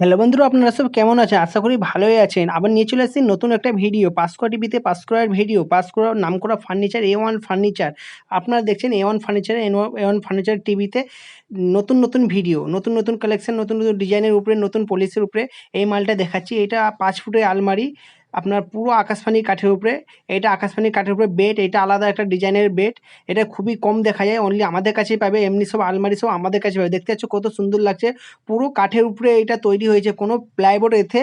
Hello বন্ধুরা, আপনারা সব কেমন আছেন? আশা করি ভালোই আছেন। আবার নিয়ে চলে আসছি নতুন একটা ভিডিও পাসকোয়া টিভিতে পাঁচকোয়ার ভিডিও। পাসকোয়ার নাম করা ফার্নিচার এ ওয়ান ফার্নিচার আপনারা দেখছেন A one furniture A one furniture টিভিতে নতুন নতুন ভিডিও, নতুন নতুন কালেকশন নতুন নতুন ডিজাইনের উপরে, নতুন পলিসির উপরে এই মালটা দেখাচ্ছি। এটা পাঁচ ফুটের আলমারি আপনার পুরো আকাশবাণী কাঠের উপরে, এটা আকাশবাণী কাঠের উপরে বেড এটা আলাদা একটা ডিজাইনের বেড এটা খুবই কম দেখা যায় অনলি আমাদের কাছেই পাবে, এমনি সব আলমারি সব আমাদের কাছে পাবে। দেখতে পাচ্ছ কত সুন্দর লাগছে, পুরো কাঠের উপরে এটা তৈরি হয়েছে, কোনো প্লাইবোর্ড এতে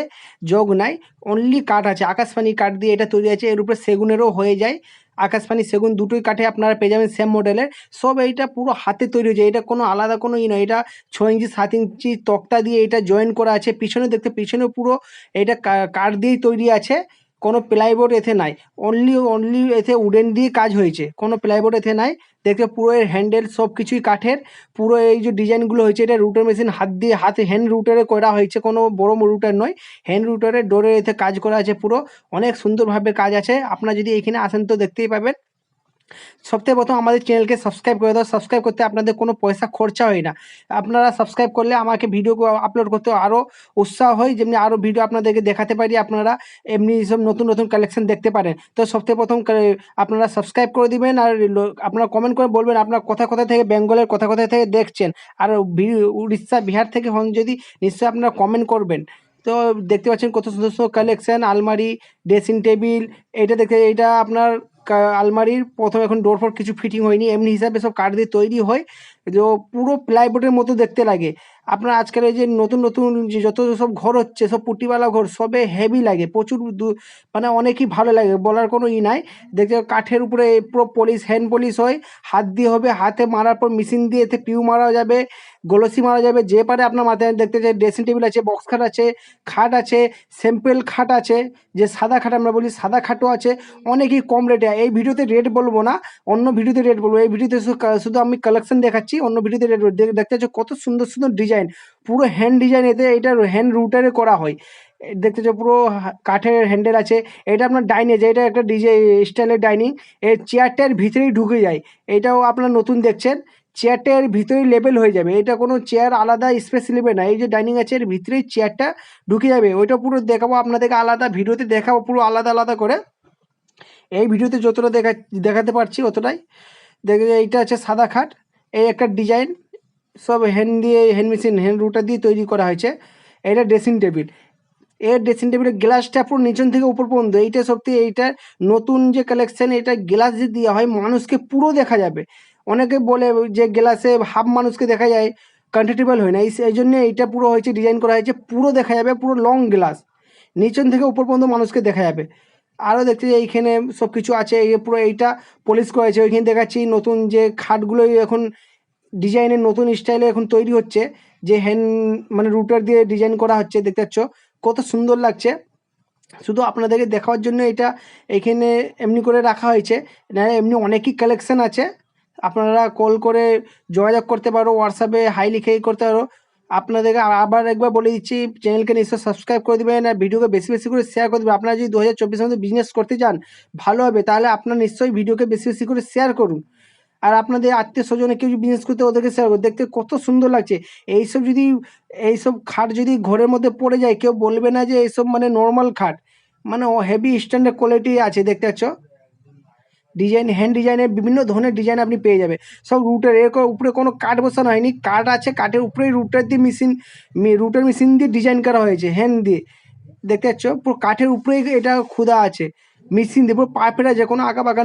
যোগ নাই অনলি কাঠ আছে আকাশপানি কাঠ দিয়ে এটা তৈরি আছে এর উপরে সেগুনেরও হয়ে যায় আকাশপানি, সেগুন দুটোই কাঠে আপনারা পেয়ে যাবেন সেম মডেলের সব এইটা পুরো হাতে তৈরি হয়েছে। এটা কোনো আলাদা কোনো ই নয়। এটা ছ ইঞ্চি, সাত ইঞ্চি তক্তা দিয়ে এটা জয়েন করা আছে। পিছনে দেখতে পিছনে পুরো এটা কাঠ দিয়েই তৈরি আছে। কোনো প্লাইবোর্ড এতে নাই। অনলি অনলি এতে উডেন দিয়ে কাজ হয়েছে। কোনো প্লাইবোর্ড এতে নাই। দেখতে পুরো এর হ্যান্ডেল সব কিছুই কাঠের। পুরো এই যে ডিজাইনগুলো হয়েছে, এটা রুটার মেশিন হাত দিয়ে, হাতে হ্যান্ড রুটারে করা হয়েছে। কোনো বড় রুটার নয়। হ্যান্ড রুটারে ডোরের এতে কাজ করা আছে পুরো। অনেক সুন্দরভাবে কাজ আছে। আপনারা যদি এখানে আসেন তো দেখতেই পাবেন। সবথেকে প্রথম আমাদের চ্যানেলকে সাবস্ক্রাইব করে দাও। সাবস্ক্রাইব করতে আপনাদের কোনো পয়সা খরচা হয় না। আপনারা সাবস্ক্রাইব করলে আমাকে ভিডিও আপলোড করতে আরও উৎসাহ হয়, যেমনি আরও ভিডিও আপনাদেরকে দেখাতে পারি, আপনারা এমনি সব নতুন নতুন কালেকশন দেখতে পারেন। তো সবথেকে প্রথম আপনারা সাবস্ক্রাইব করে দিবেন আর আপনারা কমেন্ট করে বলবেন আপনার কোথা কোথা থেকে বেঙ্গলের কোথা কোথা থেকে দেখছেন। আর উড়িষ্যা, বিহার থেকে হন যদি, নিশ্চয়ই আপনারা কমেন্ট করবেন। তো দেখতে পাচ্ছেন কত সুন্দর সুন্দর কালেকশন আলমারি ড্রেসিং টেবিল এটা দেখতে এটা আপনার আলমারির প্রথম এখন ডোর ফোর কিছু ফিটিং হয়নি। এমনি হিসাবে সব কাঠ দিয়ে তৈরি হয়। যে পুরো প্লাইবোর্ডের মতো দেখতে লাগে। আপনার আজকাল এই যে নতুন নতুন যে যত সব ঘর হচ্ছে, সব পুটিওয়ালা ঘর, সবে হেভি লাগে, প্রচুর মানে অনেকই ভালো লাগে, বলার কোনো ই নাই। দেখতে কাঠের উপরে পুরো পলিশ হ্যান্ড পলিশ হয়, হাত দিয়ে হবে, হাতে মারার পর মেশিন দিয়ে এতে পিউ মারা যাবে, গলসি মারা যাবে, যে পারে আপনার মাথায়, দেখতে চাই ড্রেসিং টেবিল আছে বক্স খাট আছে খাট আছে স্যাম্পেল খাট আছে, যে সাদা খাট আমরা বলি, সাদা খাটও আছে, অনেকই কম রেটে এই ভিডিওতে রেট বলব না, অন্য ভিডিওতে রেট বলব। এই ভিডিওতে শুধু আমি কালেকশন দেখাচ্ছি, অন্য ভিডিওতে রেট দেখতে পাচ্ছ কত সুন্দর সুন্দর ডিজাইন পুরো হ্যান্ড ডিজাইন এতে এটা হ্যান্ড রুটারে করা হয়। দেখতে পুরো কাঠের হ্যান্ডেল আছে। এটা আপনার ডাইনে যে এটা একটা ডিজে স্টাইলের ডাইনিং এই চেয়ারটার ভিতরেই ঢুকে যায়। এটাও আপনার নতুন দেখছেন চেয়ারটার ভিতরেই লেভেল হয়ে যাবে। এটা কোনো চেয়ার আলাদা স্পেস নেবে না। এই যে ডাইনিং আছে, এর ভিতরেই চেয়ারটা ঢুকে যাবে। ওইটা পুরো দেখাবো, আপনাদেরকে আলাদা ভিডিওতে দেখাবো, পুরো আলাদা আলাদা করে। এই ভিডিওতে যতটা দেখা, দেখাতে পারছি অতটাই। দেখে এইটা আছে সাদা খাট। এই একটা ডিজাইন সব হ্যান্ড দিয়ে হ্যান্ড মেশিন হ্যান্ড রুটার দিয়ে তৈরি করা হয়েছে। এটা ড্রেসিং টেবিলের ড্রেসিং টেবিলের গ্লাসটা পুরো নিচন থেকে উপর পর্যন্ত। এইটা সত্যি, এইটা নতুন যে কালেকশন এটা গ্লাস যে দেওয়া হয়, মানুষকে পুরো দেখা যাবে। অনেকে বলে যে গ্লাসে হাফ মানুষকে দেখা যায় কমফর্টেবল হয় না। এই জন্য এইটা পুরো হয়েছে ডিজাইন করা হয়েছে, পুরো দেখা যাবে, পুরো লং গ্লাস নিচন থেকে উপর পর্যন্ত মানুষকে দেখা যাবে। আরও দেখতে যে এইখানে সব কিছু আছে, এই পুরো এইটা পলিশ করা হয়েছে। ওইখানে দেখাচ্ছি নতুন যে খাটগুলো এখন ডিজাইনের নতুন স্টাইলে এখন তৈরি হচ্ছে, যে হ্যান্ড মানে রুটার দিয়ে ডিজাইন করা হচ্ছে, দেখতে পাচ্ছ? কত সুন্দর লাগছে। শুধু আপনাদেরকে দেখাবার জন্য এটা এখানে এমনি করে রাখা হয়েছে। না, এমনি অনেকই কালেকশান আছে। আপনারা কল করে যোগাযোগ করতে পারো হোয়াটসঅ্যাপে হাই লিখে করতে পারো। আপনাদেরকে আবার একবার বলে দিচ্ছি চ্যানেলকে নিশ্চয় সাবস্ক্রাইব করে দেবেন আর ভিডিওকে বেশি বেশি করে শেয়ার করে দেবেন। আপনারা যদি দু হাজার চব্বিশের মধ্যে বিজনেস করতে চান, ভালো হবে। তাহলে আপনার নিশ্চয়ই ভিডিওকে বেশি বেশি করে শেয়ার করুন। আর আপনাদের আত্মীয় স্বজনে কেউ বিজনেস করতে ওদেরকে শেয়ার করুন দেখতে কত সুন্দর লাগছে। এইসব যদি, এইসব খাট যদি ঘরের মধ্যে পড়ে যায়, কেউ বলবে না যে এইসব মানে নর্মাল খাট। মানে হেভি স্ট্যান্ডার্ড কোয়ালিটি আছে, দেখতে পাচ্ছ? ডিজাইন হ্যান্ড ডিজাইনের বিভিন্ন ধরনের ডিজাইন আপনি পেয়ে যাবে সব রুটের, এর উপরে কোনো কাঠ বসানো হয়নি। কাঠ আছে, কাঠের উপরেই রুটার দিয়ে মেশিন রুটের মেশিন দিয়ে ডিজাইন করা হয়েছে হ্যান্ড দিয়ে। দেখতে পাচ্ছ? পুরো কাঠের উপরেই এটা ক্ষুদা আছে। মেশিন দিয়ে পুরো পা ফেরা যে কোনো আঁকা বাঁকা